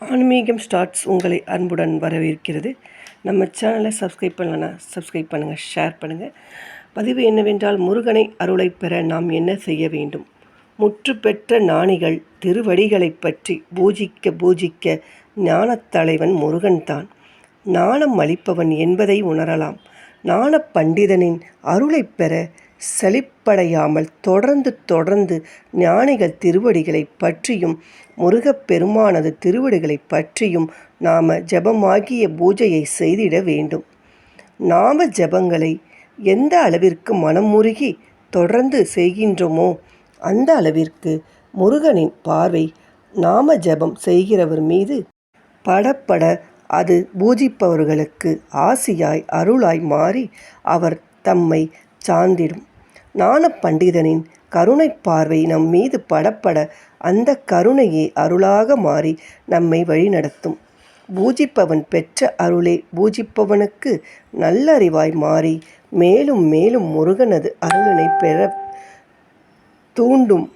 ஆன்மீகம் ஸ்டார்ட்ஸ் உங்களை அன்புடன் வரவேற்கிறது. நம்ம சேனலை சப்ஸ்கிரைப் பண்ணலன்னா சப்ஸ்கிரைப் பண்ணுங்கள் ஷேர் பண்ணுங்கள் பதிவு என்னவென்றால் முருகனை அருளை பெற நாம் என்ன செய்ய வேண்டும்? முற்று பெற்ற ஞானிகள் திருவடிகளை பற்றி பூஜிக்க பூஜிக்க ஞானத்தலைவன் முருகன்தான் ஞானம் அளிப்பவன் என்பதை உணரலாம். ஞான பண்டிதனின் அருளை பெற செழிப்படையாமல் தொடர்ந்து தொடர்ந்து ஞானிகள் திருவடிகளை பற்றியும் முருகப்பெருமானது திருவடிகளை பற்றியும் நாம ஜபமாகிய பூஜையை செய்திட வேண்டும். நாம ஜபங்களை எந்த அளவிற்கு மனம் முருகி தொடர்ந்து செய்கின்றோமோ அந்த அளவிற்கு முருகனின் பார்வை நாம ஜபம் செய்கிறவர் மீது படப்பட அது பூஜிப்பவர்களுக்கு ஆசியாய் அருளாய் மாறி அவர் தம்மை சார்ந்திடும். ஞான பண்டிதனின் கருணை பார்வை நம் மீது படப்பட அந்த கருணையே அருளாக மாறி நம்மை வழிநடத்தும் பூஜிப்பவன் பெற்ற அருளே பூஜிப்பவனுக்கு நல்லறிவாய் மாறி மேலும் மேலும் முருகனது அருளினை பெற தூண்டும்.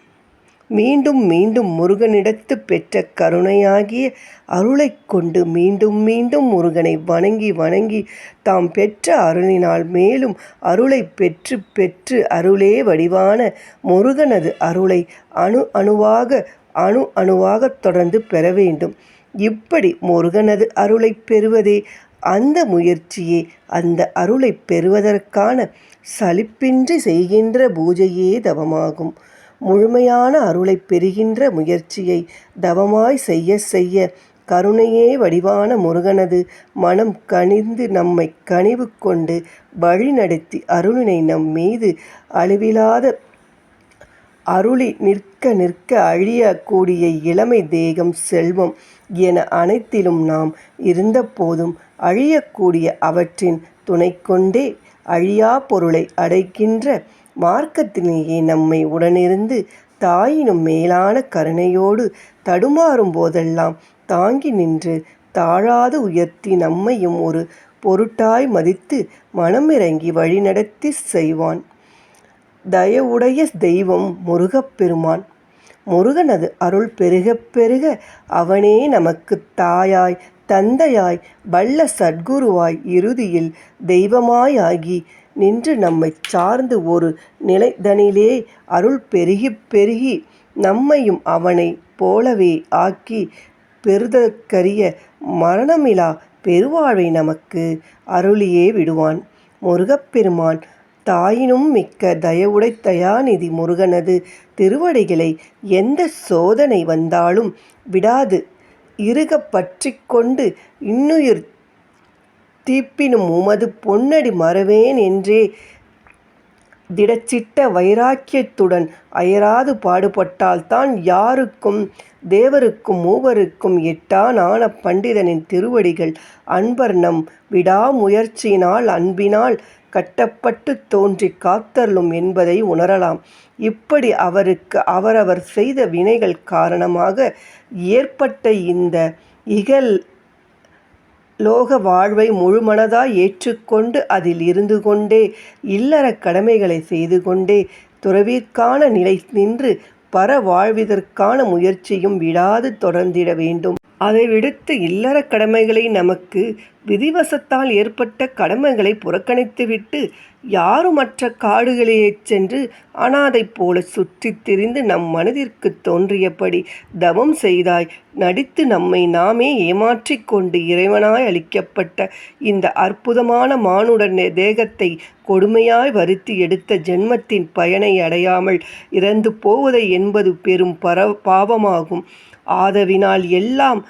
மீண்டும் மீண்டும் முருகனிடத்து பெற்ற கருணையாகிய அருளைக் கொண்டு மீண்டும் மீண்டும் முருகனை வணங்கி வணங்கி தாம் பெற்ற அருளினால் மேலும் அருளை பெற்று பெற்று அருளே வடிவான முருகனது அருளை அணு அணுவாக அணு அணுவாக தொடர்ந்து பெற வேண்டும். இப்படி முருகனது அருளை பெறுவதே அந்த முயற்சியே. அந்த அருளை பெறுவதற்கான சலிப்பின்றி செய்கின்ற பூஜையே தவமாகும். முழுமையான அருளை பெறுகின்ற முயற்சியை தவமாய் செய்ய செய்ய கருணையே வடிவான முருகனது மனம் கனிந்து நம்மை கனிவு கொண்டு வழிநடத்தி அருளினை நம் மீது அழிவிலாத அருளி நிற்க நிற்க அழியக்கூடிய இளமை தேகம் செல்வம் என அனைத்திலும் நாம் இருந்தபோதும் அழியக்கூடிய அவற்றின் துணை கொண்டே அழியா பொருளை அடைக்கின்ற மார்க்கத்திலேயே நம்மை உடனிருந்து தாயினும் மேலான கருணையோடு தடுமாறும் போதெல்லாம் தாங்கி நின்று தாழாது உயர்த்தி நம்மையும் ஒரு பொருட்டாய் மதித்து மனமிறங்கி வழிநடத்தி செய்வான். தயவுடைய தெய்வம் முருகப்பெருமான் முருகனது அருள் பெருக பெருக அவனே நமக்கு தாயாய் தந்தையாய் வல்ல சத்குருவாய் இறுதியில் தெய்வமாயாகி நின்று நம்மை சார்ந்து ஒரு நிலைதனிலே அருள் பெருகி பெருகி நம்மையும் அவனை போலவே ஆக்கி பெறுதற்கரிய மரணமிலா பெருவாழ்வை நமக்கு அருளியே விடுவான். முருகப்பெருமான் தாயினும் மிக்க தயவுடை தயாநிதி முருகனது திருவடிகளை எந்த சோதனை வந்தாலும் விடாது. இருக பற்றி கொண்டு இன்னுயிர் தீப்பினும் உமது பொன்னடி மறவேன் என்றே திடச்சிட்ட வைராக்கியத்துடன் அயராது பாடுபட்டால்தான் யாருக்கும் தேவருக்கும் மூவருக்கும் எட்டா நாண பண்டிதனின் திருவடிகள் அன்பர் நம் விடாமுயற்சியினால் அன்பினால் கட்டப்பட்டு தோன்றி காத்தருளும் என்பதை உணரலாம். இப்படி அவருக்கு அவரவர் செய்த வினைகள் காரணமாக ஏற்பட்ட இந்த இகல் லோக வாழ்வை முழுமனதாய் ஏற்றுக்கொண்டு அதில் இருந்து கொண்டே இல்லற கடமைகளை செய்து கொண்டே துறவிற்கான நிலை நின்று பர வாழ்விதற்கான முயற்சியும் விடாது தொடர்ந்திட வேண்டும். அதை விடுத்து இல்லற கடமைகளை நமக்கு விதிவசத்தால் ஏற்பட்ட கடமைகளை புறக்கணித்துவிட்டு யாருமற்ற காடுகளையே சென்று அனாதை போல சுற்றித் திரிந்து நம் மனதிற்கு தோன்றியபடி தவம் செய்தாய் நடித்து நம்மை நாமே ஏமாற்றிக் கொண்டு இறைவனாய் அளிக்கப்பட்ட இந்த அற்புதமான மானுட தேகத்தை கொடுமையாய் வருத்தி எடுத்த ஜென்மத்தின் பயனை அடையாமல் இறந்து போவதை என்பது பெரும் பர பாவமாகும். ஆதவினால் எல்லாம்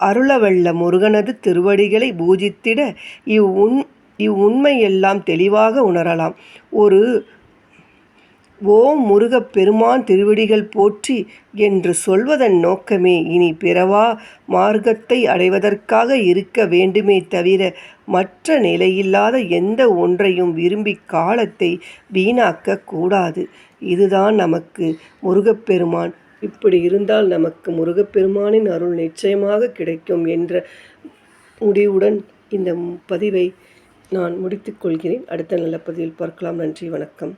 அருளவல்ல முருகனது திருவடிகளை பூஜித்திட இவ் உண் இவ் உண்மையெல்லாம் தெளிவாக உணரலாம். ஒரு ஓம் முருகப் பெருமான் திருவடிகள் போற்றி என்று சொல்வதன் நோக்கமே இனி பிறவா மார்க்கத்தை அடைவதற்காக இருக்க வேண்டுமே தவிர மற்ற நிலையில்லாத எந்த ஒன்றையும் விரும்பி காலத்தை வீணாக்க கூடாது. இதுதான் நமக்கு முருகப்பெருமான் இப்படி இருந்தால் நமக்கு முருகப்பெருமானின் அருள் நிச்சயமாக கிடைக்கும் என்ற முடிவுடன் இந்த பதிவை நான் முடித்துக்கொள்கிறேன் அடுத்த நல்ல பதிவில் பார்க்கலாம். நன்றி வணக்கம்.